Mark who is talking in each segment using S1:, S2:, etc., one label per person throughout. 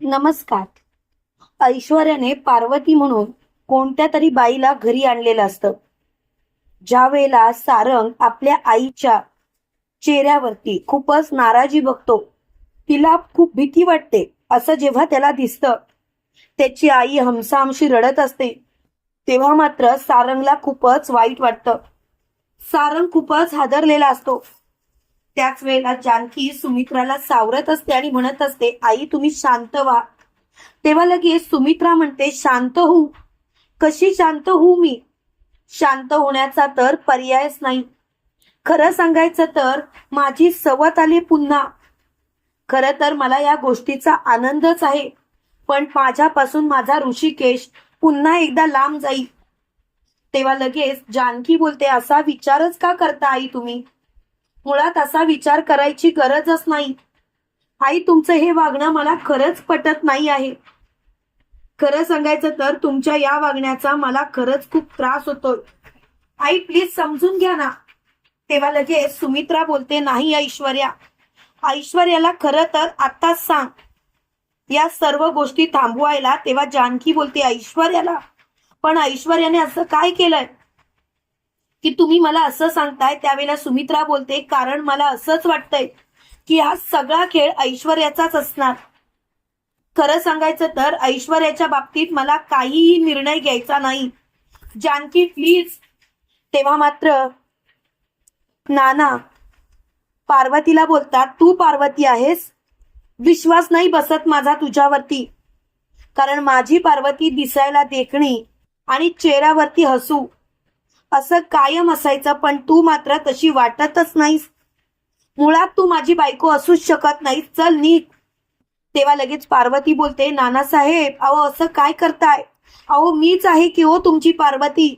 S1: नमस्कार. ऐश्वर्याने पार्वती म्हणून कोणत्या तरी बाईला घरी आणलेलं असतं. ज्या वेळेला सारंग आपल्या आईच्या चेहऱ्यावरती खूपच नाराजी बघतो तिला खूप भीती वाटते असं जेव्हा त्याला दिसतं त्याची आई हमसाहमशी रडत असते तेव्हा मात्र सारंगला खूपच वाईट वाटतं. सारंग खूपच हादरलेला असतो. त्याच वेळेला जानकी सुमित्राला सावरत असते आणि म्हणत असते आई तुम्ही शांत व्हा. तेव्हा लगेच सुमित्रा म्हणते शांत होऊ. कशी शांत होऊ मी? शांत होण्याचा तर पर्यायच नाही. खरं सांगायचं तर माझी सवत आली पुन्हा. खरं तर मला या गोष्टीचा आनंदच आहे पण माझ्यापासून माझा ऋषिकेश पुन्हा एकदा लांब जाईल. तेव्हा लगेच जानकी बोलते असा विचारच का करता आई तुम्ही? मुळात असा विचार करायची गरजच नाही. आई तुमचं हे वागणं मला खरंच पटत नाही आहे. खरं सांगायचं तर तुमच्या या वागण्याचा मला खरंच खूप त्रास होतोय आई प्लीज समजून घ्या ना. तेव्हा लगेच सुमित्रा बोलते नाही ऐश्वर्या. ऐश्वर्याला खरं तर आत्ताच सांग. या सर्व गोष्टी थांबवायला. तेव्हा जानकी बोलते ऐश्वर्याला. पण ऐश्वर्याने असं काय केलंय? की तुम्ही मला असं सांगताय त्यावेळेला सुमित्रा बोलते कारण मला असंच वाटतंय की हा सगळा खेळ ऐश्वर्याचाच असणार. खरं सांगायचं तर ऐश्वर्याच्या बाबतीत मला काहीही निर्णय घ्यायचा नाही. जानकी प्लीज. तेव्हा मात्र नाना पार्वतीला बोलतात तू पार्वती आहेस? विश्वास नाही बसत माझा तुझ्यावरती. कारण माझी पार्वती दिसायला देखणी आणि चेहऱ्यावरती हसू. असं कायम असायचं पण तू मात्र तशी वाटतच नाहीस. मुळात तू माझी बायको असूच शकत नाहीस. चल नीट तेव्हा लगेच पार्वती बोलते नानासाहेब अहो असं काय करताय? अहो मीच आहे की हो तुमची पार्वती?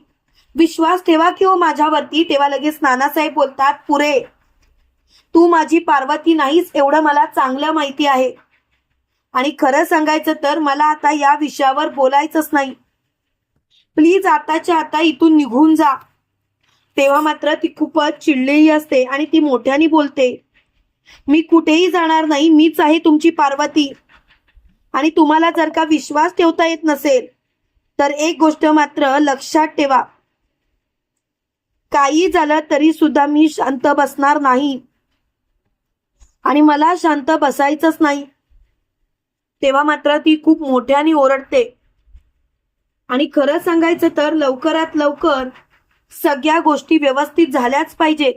S1: विश्वास ठेवा की हो माझ्यावरती. तेव्हा लगेच नानासाहेब बोलतात पुरे तू माझी पार्वती नाहीस एवढं मला चांगलं माहिती आहे. आणि खरं सांगायचं तर मला आता या विषयावर बोलायचंच नाही. प्लीज आताच्या आता इथून निघून जा. तेव्हा मात्र ती खूपच चिडलेली असते आणि ती मोठ्याने बोलते मी कुठेही जाणार नाही मीच आहे तुमची पार्वती. आणि तुम्हाला जर का विश्वास ठेवता येत नसेल तर एक गोष्ट मात्र लक्षात ठेवा. काही झालं तरी सुद्धा मी शांत बसणार नाही. आणि मला शांत बसायचंच नाही. तेव्हा मात्र ती खूप मोठ्याने ओरडते. आणि खरं सांगायचं तर लवकरात लवकर सगळ्या गोष्टी व्यवस्थित झाल्याच पाहिजे.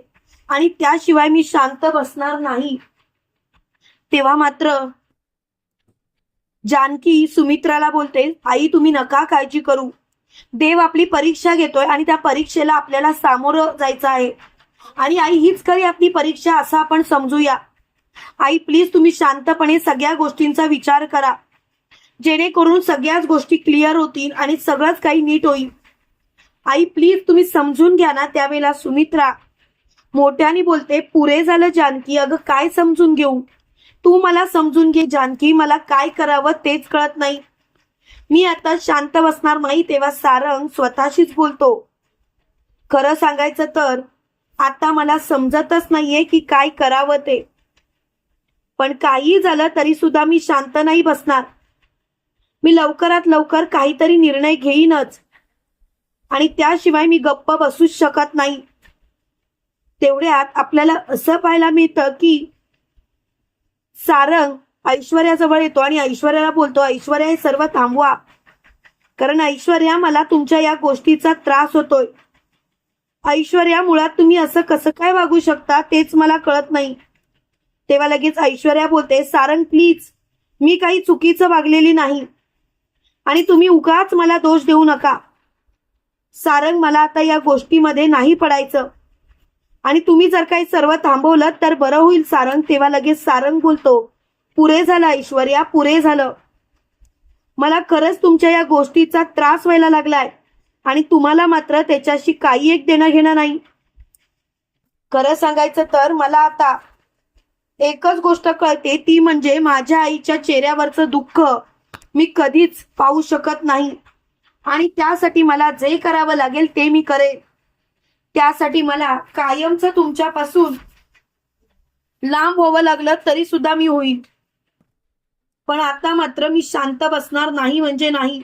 S1: आणि त्याशिवाय मी शांत बसणार नाही. तेव्हा मात्र जानकी सुमित्राला बोलते आई तुम्ही नका काळजी करू. देव आपली परीक्षा घेतोय आणि त्या परीक्षेला आपल्याला सामोरं जायचं आहे. आणि आई हीच खरी आपली परीक्षा असं आपण समजूया. आई प्लीज तुम्ही शांतपणे सगळ्या गोष्टींचा विचार करा. जेणेकरून सगळ्याच गोष्टी क्लिअर होतील आणि सगळंच काही नीट होईल. आई प्लीज तुम्ही समजून घ्या ना त्यावेळेला सुमित्रा. मोठ्याने बोलते पुरे झालं जानकी अगं काय समजून घेऊ? तू मला समजून घे जानकी मला काय करावं तेच कळत नाही. मी आता शांत बसणार नाही तेव्हा सारंग स्वतःशीच बोलतो. खरं सांगायचं तर आता मला समजतच नाहीये की काय करावं ते. पण काही झालं तरी सुद्धा मी शांत नाही बसणार. मी लवकरात लवकर काहीतरी निर्णय घेईनच. आणि त्याशिवाय मी गप्प बसूच शकत नाही. तेवढ्यात आपल्याला असं पाहायला मिळतं की सारंग ऐश्वर्याजवळ येतो आणि ऐश्वर्याला बोलतो ऐश्वर्या हे सर्व थांबवा. कारण ऐश्वर्या मला तुमच्या या गोष्टीचा त्रास होतोय. ऐश्वर्या मुळात तुम्ही असं कसं काय वागू शकता तेच मला कळत नाही. तेव्हा लगेच ऐश्वर्या बोलते सारंग प्लीज मी काही चुकीचं वागलेली नाही. आणि तुम्ही उगाच मला दोष देऊ नका. सारंग मला आता या गोष्टीमध्ये नाही पडायचं. आणि तुम्ही जर काही सर्व थांबवलं तर बरं होईल सारंग तेव्हा लगेच सारंग बोलतो पुरे झालं ऐश्वर्या पुरे झालं. मला खरंच तुमच्या या गोष्टीचा त्रास व्हायला लागलाय आणि तुम्हाला मात्र त्याच्याशी काही एक देणं घेणं नाही. खरं सांगायचं तर मला आता एकच गोष्ट कळते ती म्हणजे माझ्या आईच्या चेहऱ्यावरचं दुःख मी कधीच पाहू शकत नाही. आणि त्यासाठी मला जे करावं लागेल ते मी करेन. त्यासाठी मला कायमचं तुमच्यापासून लांब व्हावं लागलं तरी सुद्धा मी होईन. पण आता मात्र मी शांत बसणार नाही म्हणजे नाही.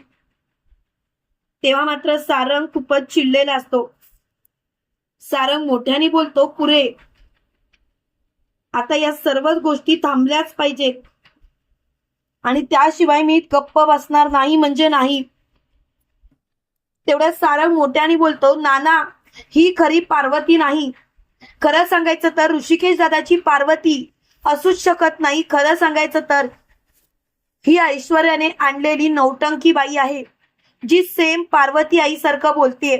S1: तेव्हा मात्र सारंग खूपच चिडलेला असतो. सारंग मोठ्याने बोलतो पुरे आता या सर्वच गोष्टी थांबल्याच पाहिजेत. आणि त्याशिवाय मी गप्प बसणार नाही म्हणजे नाही. तेवढ्या सारंग मोठ्याने बोलतो नाना ही खरी पार्वती नाही. खरं सांगायचं तर ऋषिकेश दादाची पार्वती असूच शकत नाही. खरं सांगायचं तर ही ऐश्वर्याने आणलेली नौटंकी बाई आहे जी सेम पार्वती आईसारखं बोलतेय.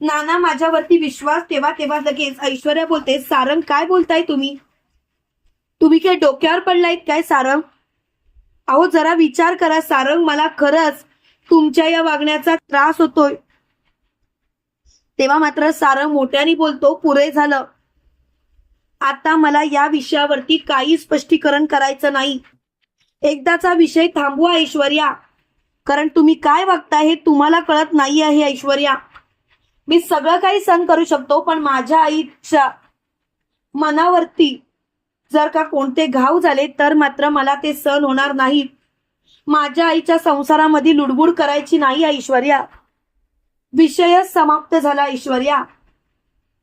S1: नाना माझ्यावरती विश्वास तेव्हा तेव्हा लगेच ऐश्वर्या बोलते सारंग काय बोलताय तुम्ही? तुम्ही काय डोक्यावर पडलायत काय सारंग? अहो जरा विचार करा सारंग मला खरंच तुमच्या या वागण्याचा त्रास होतोय. तेव्हा मात्र सारं मोठ्याने बोलतो पुरे झालं. आता मला या विषयावरती काही स्पष्टीकरण करायचं नाही. एकदाचा विषय थांबवा ऐश्वर्या. कारण तुम्ही काय वागता हे तुम्हाला कळत नाही आहे ऐश्वर्या. मी सगळं काही सहन करू शकतो पण माझ्या आईच्या मनावरती जर का कोणते घाव झाले तर मात्र मला ते सहन होणार नाहीत माझ्या आईच्या संसारामध्ये लुडबुड करायची नाही ऐश्वर्या. विषयच समाप्त झाला ऐश्वर्या.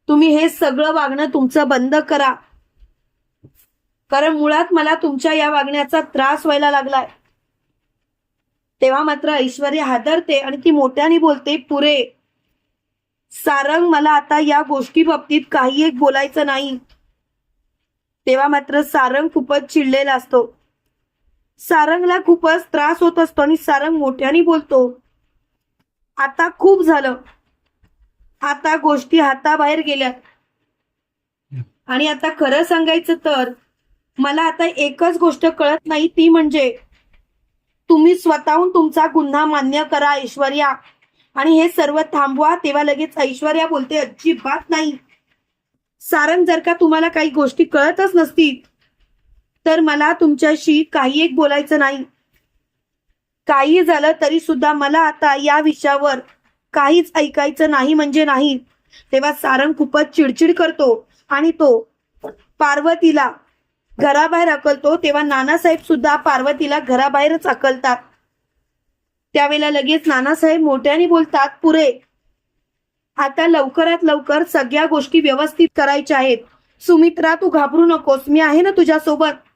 S1: तुम्ही हे सगळं वागणं तुमचं बंद करा. कारण मुळात मला तुमच्या या वागण्याचा त्रास व्हायला लागलाय. तेव्हा मात्र ऐश्वर्या हादरते आणि ती मोठ्याने बोलते पुरे सारंग मला आता या गोष्टी बाबतीत काही एक बोलायचं नाही. तेव्हा मात्र सारंग खूपच चिडलेला असतो. सारंगला खूपच त्रास होत असतो आणि सारंग मोठ्याने बोलतो आता खूप झालं. आता गोष्टी हाताबाहेर गेल्यात. आणि आता खरं सांगायचं तर मला आता एकच गोष्ट कळत नाही ती म्हणजे तुम्ही स्वतःहून तुमचा गुन्हा मान्य करा ऐश्वर्या. आणि हे सर्व थांबवा तेव्हा लगेच ऐश्वर्या बोलते अजिबात नाही. सारंग जर का तुम्हाला काही गोष्टी कळतच नसतील तर मला तुमच्याशी काही एक बोलायचं नाही. काही झालं तरी सुद्धा मला आता या विषयावर काहीच ऐकायचं नाही म्हणजे नाही. तेव्हा सारंग खूपच चिडचिड करतो आणि तो पार्वतीला घराबाहेर अकलतो तेव्हा नानासाहेब सुद्धा पार्वतीला घराबाहेरच अकलतात त्यावेळेला लगेच नानासाहेब मोठ्याने बोलतात पुरे आता लवकरात लवकर सगळ्या गोष्टी व्यवस्थित करायच्या आहेत. सुमित्रा तू घाबरू नकोस. मी आहे ना तुझ्यासोबत.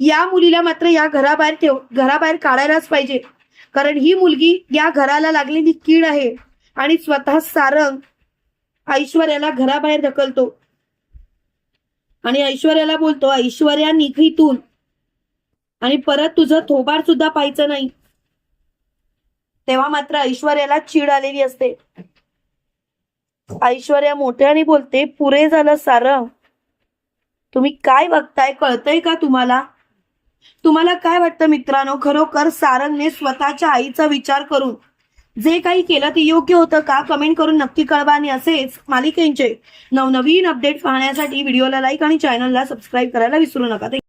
S1: या मुलीला मात्र या घराबाहेर ठेव घराबाहेर काढायलाच पाहिजे. कारण ही मुलगी या घराला लागलेली कीड आहे आणि स्वतः सारंग ऐश्वर्याला घराबाहेर ढकलतो. आणि ऐश्वर्याला बोलतो ऐश्वर्या निघीतून आणि परत तुझं थोबार सुद्धा पाहायचं नाही. तेव्हा मात्र ऐश्वर्याला चीड आलेली असते. ऐश्वर्या मोठ्याने बोलते पुरे झालं सारंग. तुम्ही काय बघताय कळतंय का तुम्हाला? तुम्हाला काय वाटतं मित्रांनो? खरोखर सारंगने स्वतःच्या आईचा विचार करून जे काही केलं ते योग्य होतं का? कमेंट करून नक्की कळवा आणि असेच मालिकेंचे नवनवीन अपडेट पाहण्यासाठी व्हिडिओला लाईक आणि चॅनलला सबस्क्राईब करायला विसरू नका.